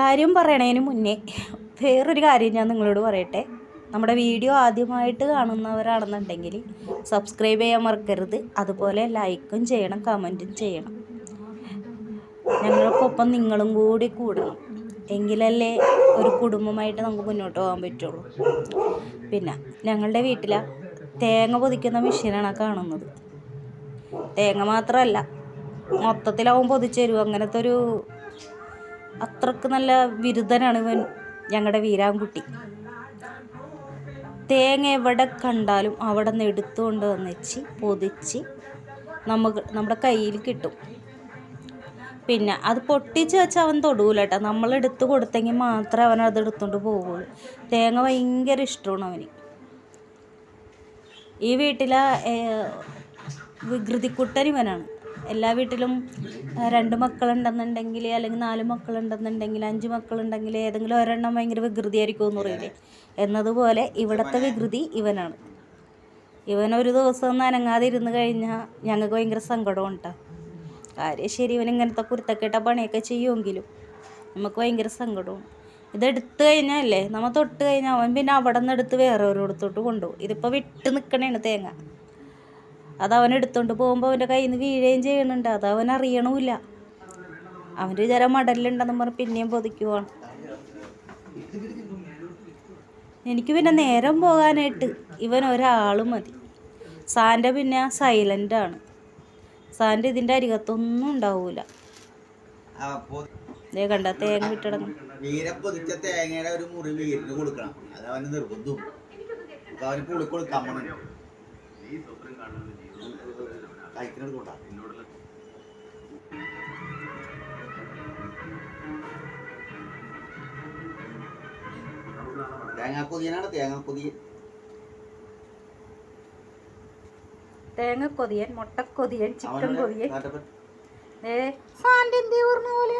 കാര്യം പറയണതിന് മുന്നേ വേറൊരു കാര്യം ഞാൻ നിങ്ങളോട് പറയട്ടെ. നമ്മുടെ വീഡിയോ ആദ്യമായിട്ട് കാണുന്നവരാണെന്നുണ്ടെങ്കിൽ സബ്സ്ക്രൈബ് ചെയ്യാൻ മറക്കരുത്. അതുപോലെ ലൈക്കും ചെയ്യണം കമന്റും ചെയ്യണം. ഞങ്ങൾക്കൊപ്പം നിങ്ങളും കൂടി കൂടണം. എങ്കിലല്ലേ ഒരു കുടുംബമായിട്ട് നമുക്ക് മുന്നോട്ട് പോകാൻ പറ്റുള്ളൂ. പിന്നെ ഞങ്ങളുടെ വീട്ടിൽ തേങ്ങ പൊതിക്കുന്ന മെഷീനാണ് കാണുന്നത്. തേങ്ങ മാത്രമല്ല മൊത്തത്തിലാവും പൊതിച്ചു തരും അങ്ങനത്തെ ഒരു അത്രയ്ക്ക് നല്ല വിരുദ്ധനാണ് ഇവൻ ഞങ്ങളുടെ വീരാൻകുട്ടി തേങ്ങ എവിടെ കണ്ടാലും അവിടെ നിന്ന് എടുത്തുകൊണ്ട് വന്നിച്ച് പൊതിച്ച് നമുക്ക് നമ്മുടെ കയ്യിൽ കിട്ടും. പിന്നെ അത് പൊട്ടിച്ച് വെച്ചാൽ അവൻ തൊടൂല നമ്മൾ എടുത്തു കൊടുത്തെങ്കിൽ മാത്രമേ അവൻ അത് എടുത്തുകൊണ്ട് പോവുള്ളൂ. തേങ്ങ ഭയങ്കര ഇഷ്ടമാണ് അവന്. ഈ വീട്ടിലെ വികൃതിക്കുട്ടൻ ഇവനാണ്. എല്ലാ വീട്ടിലും രണ്ട് മക്കളുണ്ടെന്നുണ്ടെങ്കിൽ അല്ലെങ്കിൽ നാല് മക്കളുണ്ടെന്നുണ്ടെങ്കിൽ അഞ്ച് മക്കളുണ്ടെങ്കിൽ ഏതെങ്കിലും ഒരെണ്ണം ഭയങ്കര വികൃതിയായിരിക്കും എന്ന് പറയില്ലേ? എന്നതുപോലെ ഇവിടുത്തെ വികൃതി ഇവനാണ്. ഇവൻ ഒരു ദിവസം ഒന്ന് അനങ്ങാതെ ഇരുന്ന് കഴിഞ്ഞാൽ ഞങ്ങൾക്ക് ഭയങ്കര സങ്കടം കേട്ടോ കാര്യം ശരി ഇവൻ ഇങ്ങനത്തെ കുരുത്തക്കേട്ട പണിയൊക്കെ ചെയ്യുമെങ്കിലും നമുക്ക് ഭയങ്കര സങ്കടവും ഇതെടുത്തു കഴിഞ്ഞാലേ നമ്മൾ തൊട്ട് കഴിഞ്ഞാൽ അവൻ പിന്നെ അവിടെ നിന്ന് എടുത്ത് വേറെ ഒരിടത്തോട്ട് കൊണ്ടുപോകും. ഇതിപ്പോൾ വിട്ട് നിൽക്കണേണ് തേങ്ങ. അത് അവൻ എടുത്തോണ്ട് പോകുമ്പോൾ അവന്റെ കയ്യിൽ നിന്ന് വീഴുകയും ചെയ്യുന്നുണ്ട്. അത് അവൻ അറിയണമില്ല. അവന്റെ വിചാരം മടലുണ്ടെന്ന് പറഞ്ഞ് പിന്നെയും പൊതിക്കുവാണ് എനിക്ക് പിന്നെ നേരം പോകാനായിട്ട് ഇവൻ ഒരാൾ മതി. സാന്റെ പിന്നെ സൈലന്റാണ് സാന്റെ ഇതിന്റെ അരികത്തൊന്നും ഉണ്ടാവൂല. ദേ കണ്ട തേങ്ങ വിട്ടിടങ്ങും വീരം പൊതിച്ച തേങ്ങയുടെ ഒരു മുറി വീരിന് കൊടുക്കണം. അത് അവന് നിർബന്ധവും അപ്പൊ അവന് പുളി കൊടുക്കാൻ പോണു. കഴിക്കുന്നത് കൊണ്ടാ തേങ്ങാ കൊതിയനാണ് തേങ്ങാ കൊതിയൻ തേങ്ങ കൊതിയൻ മുട്ടക്കൊതിയൻ ചിക്കൻ കൊതിയൻ. ഏ സാന്റെ എന്തേ പറഞ്ഞ പോലെ.